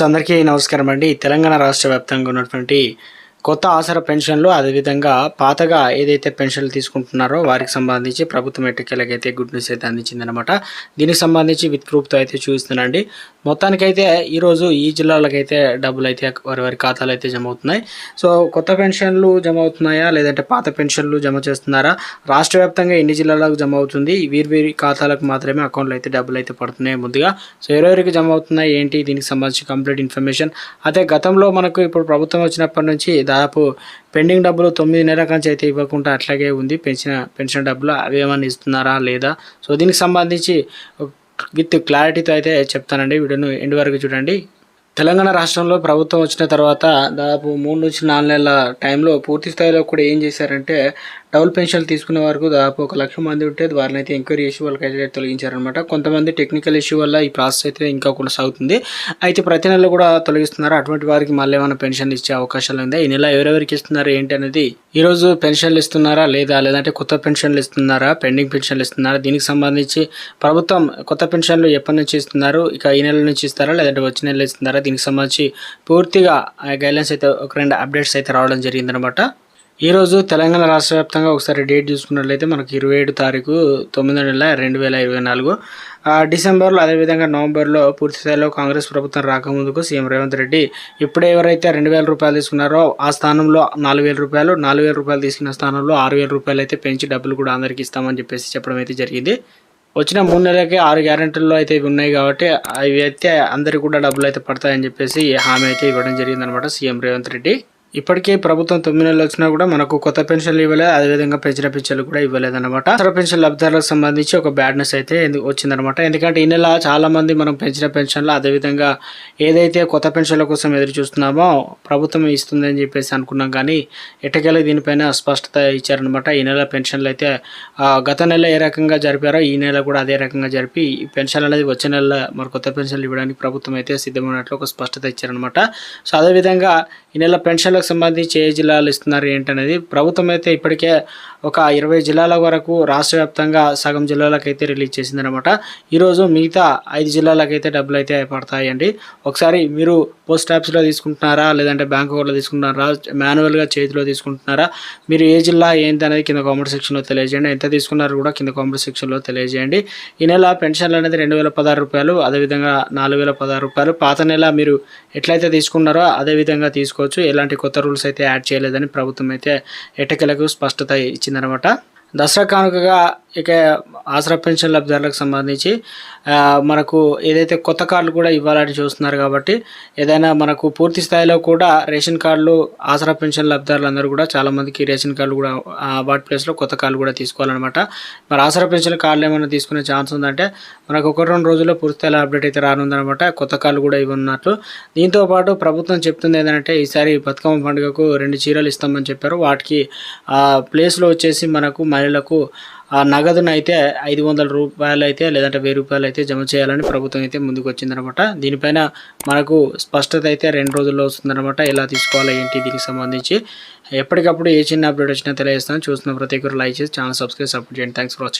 So అందరికీ నమస్కారం అండి. తెలంగాణ రాష్ట్ర వ్యాప్తంగా ఉన్నటువంటి కొత్త ఆసరా పెన్షన్లు అదేవిధంగా పాతగా ఏదైతే పెన్షన్లు తీసుకుంటున్నారో వారికి సంబంధించి ప్రభుత్వం ఎట్టకేలకు గుడ్ న్యూస్ అయితే అందించిందనమాట దీనికి సంబంధించి విత్ ప్రూఫ్తో అయితే చూస్తున్నానండి మొత్తానికైతే ఈరోజు ఈ జిల్లాలకైతే డబ్బులు అయితే వారి వారి ఖాతాలు అయితే జమ అవుతున్నాయి సో కొత్త పెన్షన్లు జమ అవుతున్నాయా లేదంటే పాత పెన్షన్లు జమ చేస్తున్నారా? రాష్ట్ర వ్యాప్తంగా ఎన్ని జిల్లాలకు జమ అవుతుంది వీరి వీరి ఖాతాలకు మాత్రమే అకౌంట్లో అయితే డబ్బులు అయితే పడుతున్నాయి ముందుగా. సో ఎవరెవరికి జమ అవుతున్నాయి ఏంటి? దీనికి సంబంధించి కంప్లీట్ ఇన్ఫర్మేషన్. అదే గతంలో మనకు ఇప్పుడు ప్రభుత్వం వచ్చినప్పటి నుంచి దాదాపు పెండింగ్ డబ్బులు తొమ్మిది నెలల నుంచి అయితే ఇవ్వకుండా అట్లాగే ఉంది. పెంచిన పెన్షన్ డబ్బులు అవేమన్నా ఇస్తున్నారా లేదా? సో దీనికి సంబంధించి విత్ క్లారిటీతో అయితే చెప్తానండి. వీడియోను ఎండ్ వరకు చూడండి. తెలంగాణ రాష్ట్రంలో ప్రభుత్వం వచ్చిన తర్వాత దాదాపు మూడు నుంచి నాలుగు నెలల టైంలో పూర్తి స్థాయిలో కూడా ఏం చేశారంటే డబుల్ పెన్షన్లు తీసుకునే వరకు దాదాపు ఒక లక్ష మంది ఉంటే వారిని అయితే ఎంక్వైరీ చేసి వాళ్ళకి అయితే తొలగించారనమాట కొంతమంది టెక్నికల్ ఇష్యూ వల్ల ఈ ప్రాసెస్ అయితే ఇంకా కొనసాగుతుంది. అయితే ప్రతి నెల కూడా తొలగిస్తున్నారు. అటువంటి వారికి మళ్ళీ ఏమైనా పెన్షన్లు ఇచ్చే అవకాశాలు ఉంది? ఈ నెల ఎవరెవరికి ఇస్తున్నారు? ఏంటి అనేది ఈరోజు పెన్షన్లు ఇస్తున్నారా లేదా? లేదంటే కొత్త పెన్షన్లు ఇస్తున్నారా? పెండింగ్ పెన్షన్లు ఇస్తున్నారా? దీనికి సంబంధించి ప్రభుత్వం కొత్త పెన్షన్లు ఎప్పటి నుంచి ఇస్తున్నారు? ఇక ఈ నెల నుంచి ఇస్తారా? లేదంటే వచ్చే నెల ఇస్తున్నారా? దీనికి సంబంధించి పూర్తిగా గైడ్లైన్స్ అయితే ఒక రెండు అప్డేట్స్ అయితే రావడం జరిగిందనమాట ఈరోజు తెలంగాణ రాష్ట్ర వ్యాప్తంగా ఒకసారి డేట్ చూసుకున్నట్లయితే మనకి ఇరవై ఏడు తారీఖు తొమ్మిదో నెల రెండు వేల ఇరవై నాలుగు. డిసెంబర్లో అదేవిధంగా నవంబర్లో పూర్తి స్థాయిలో కాంగ్రెస్ ప్రభుత్వం రాకముందుకు సీఎం రేవంత్ రెడ్డి ఇప్పుడే ఎవరైతే రెండు వేల రూపాయలు తీసుకున్నారో ఆ స్థానంలో నాలుగు వేల రూపాయలు నాలుగు వేల రూపాయలు తీసుకున్న స్థానంలో ఆరు వేల రూపాయలు అయితే పెంచి డబ్బులు కూడా అందరికీ ఇస్తామని చెప్పేసి చెప్పడం అయితే జరిగింది. వచ్చిన మూడు నెలలకి ఆరు గ్యారెంటీల్లో అయితే ఇవి ఉన్నాయి కాబట్టి అవి అయితే అందరికి కూడా డబ్బులు అయితే పడతాయని చెప్పేసి హామీ అయితే ఇవ్వడం జరిగిందనమాట సీఎం రేవంత్ రెడ్డి. ఇప్పటికే ప్రభుత్వం తొమ్మిది నెలలు వచ్చినా కూడా మనకు కొత్త పెన్షన్లు ఇవ్వలేదు అదేవిధంగా పెంచిన పెన్షన్లు కూడా ఇవ్వలేదు అనమాట ఇతర పెన్షన్ లబ్ధిదారులకు సంబంధించి ఒక బ్యాడ్నెస్ అయితే వచ్చిందనమాట ఎందుకంటే ఈ నెల చాలా మంది మనం పెంచిన పెన్షన్లు అదేవిధంగా ఏదైతే కొత్త పెన్షన్ల కోసం ఎదురు చూస్తున్నామో ప్రభుత్వం ఇస్తుందని చెప్పేసి అనుకున్నాం కానీ ఎట్టకేలకు దీనిపైన స్పష్టత ఇచ్చారనమాట ఈ నెల పెన్షన్లు అయితే ఆ, గత నెల ఏ రకంగా జరిపారో ఈ నెల కూడా అదే రకంగా జరిపి ఈ పెన్షన్ అనేది వచ్చే నెల మరి కొత్త పెన్షన్లు ఇవ్వడానికి ప్రభుత్వం అయితే సిద్ధమైనట్లు ఒక స్పష్టత ఇచ్చారనమాట సో అదేవిధంగా ఈ నెల పెన్షన్లకు సంబంధించి ఏ జిల్లాలు ఇస్తున్నారు ఏంటనేది? ప్రభుత్వం అయితే ఇప్పటికే ఒక ఇరవై జిల్లాల వరకు రాష్ట్ర వ్యాప్తంగా సగం జిల్లాలకైతే రిలీజ్ చేసిందనమాట ఈరోజు మిగతా ఐదు జిల్లాలకైతే డబ్బులు అయితే పడతాయండి. ఒకసారి మీరు పోస్ట్ ఆఫీస్లో తీసుకుంటున్నారా? లేదంటే బ్యాంక్ అకౌంట్లో తీసుకుంటున్నారా? మాన్యువల్గా చేతిలో తీసుకుంటున్నారా? మీరు ఏ జిల్లా ఏంటి అనేది కింద కామెంట్ సెక్షన్లో తెలియజేయండి. ఎంత తీసుకున్నారో కూడా కింద కామెంట్ సెక్షన్లో తెలియజేయండి. ఈ నెల పెన్షన్లు అనేది రెండు వేల పదహారు రూపాయలు అదేవిధంగా నాలుగు వేల పదహారు రూపాయలు. పాత నెల మీరు ఎట్లయితే తీసుకున్నారో అదే విధంగా తీసుకోవచ్చు. ఎలాంటి కొత్త రూల్స్ అయితే యాడ్ చేయలేదని ప్రభుత్వం అయితే ఎట్టకేలకు స్పష్టత ఇచ్చిందనమాట. దసరా కానుకగా ఇక ఆసరా పెన్షన్ లబ్ధిదారులకు సంబంధించి మనకు ఏదైతే కొత్త కార్డులు కూడా ఇవ్వాలని చూస్తున్నారు కాబట్టి ఏదైనా మనకు పూర్తి స్థాయిలో కూడా రేషన్ కార్డులు ఆసరా పెన్షన్ లబ్ధిదారులందరూ కూడా చాలామందికి రేషన్ కార్డులు కూడా వాటి ప్లేస్లో కొత్త కార్డులు కూడా తీసుకోవాలన్నమాట. మరి ఆసరా పెన్షన్ కార్డులు ఏమైనా తీసుకునే ఛాన్స్ ఉందంటే మనకు ఒక రెండు రోజుల్లో పూర్తి స్థాయిలో అప్డేట్ అయితే రానుందనమాట కొత్త కార్డులు కూడా ఇవ్వనున్నట్లు. దీంతో పాటు ప్రభుత్వం చెప్తుంది ఏంటంటే ఈసారి బతుకమ్మ పండుగకు రెండు చీరలు ఇస్తామని చెప్పారు. వాటికి ఆ ప్లేస్లో వచ్చేసి మనకు మహిళలకు ఆ నగదును అయితే ఐదు వందల రూపాయలు అయితే లేదంటే వెయ్యి రూపాయలు అయితే జమ చేయాలని ప్రభుత్వం అయితే ముందుకు వచ్చిందనమాట దీనిపైన మనకు స్పష్టత అయితే రెండు రోజుల్లో వస్తుందన్నమాట ఎలా తీసుకోవాలి ఏంటి దీనికి సంబంధించి. ఎప్పటికప్పుడు ఏ చిన్న అప్డేట్ వచ్చినా తెలియజేస్తాను. చూస్తున్న ప్రతి ఒక్కరు లైక్ చేసి ఛానల్ సబ్స్క్రైబ్ సపోర్ట్ చేయండి. Thanks for watching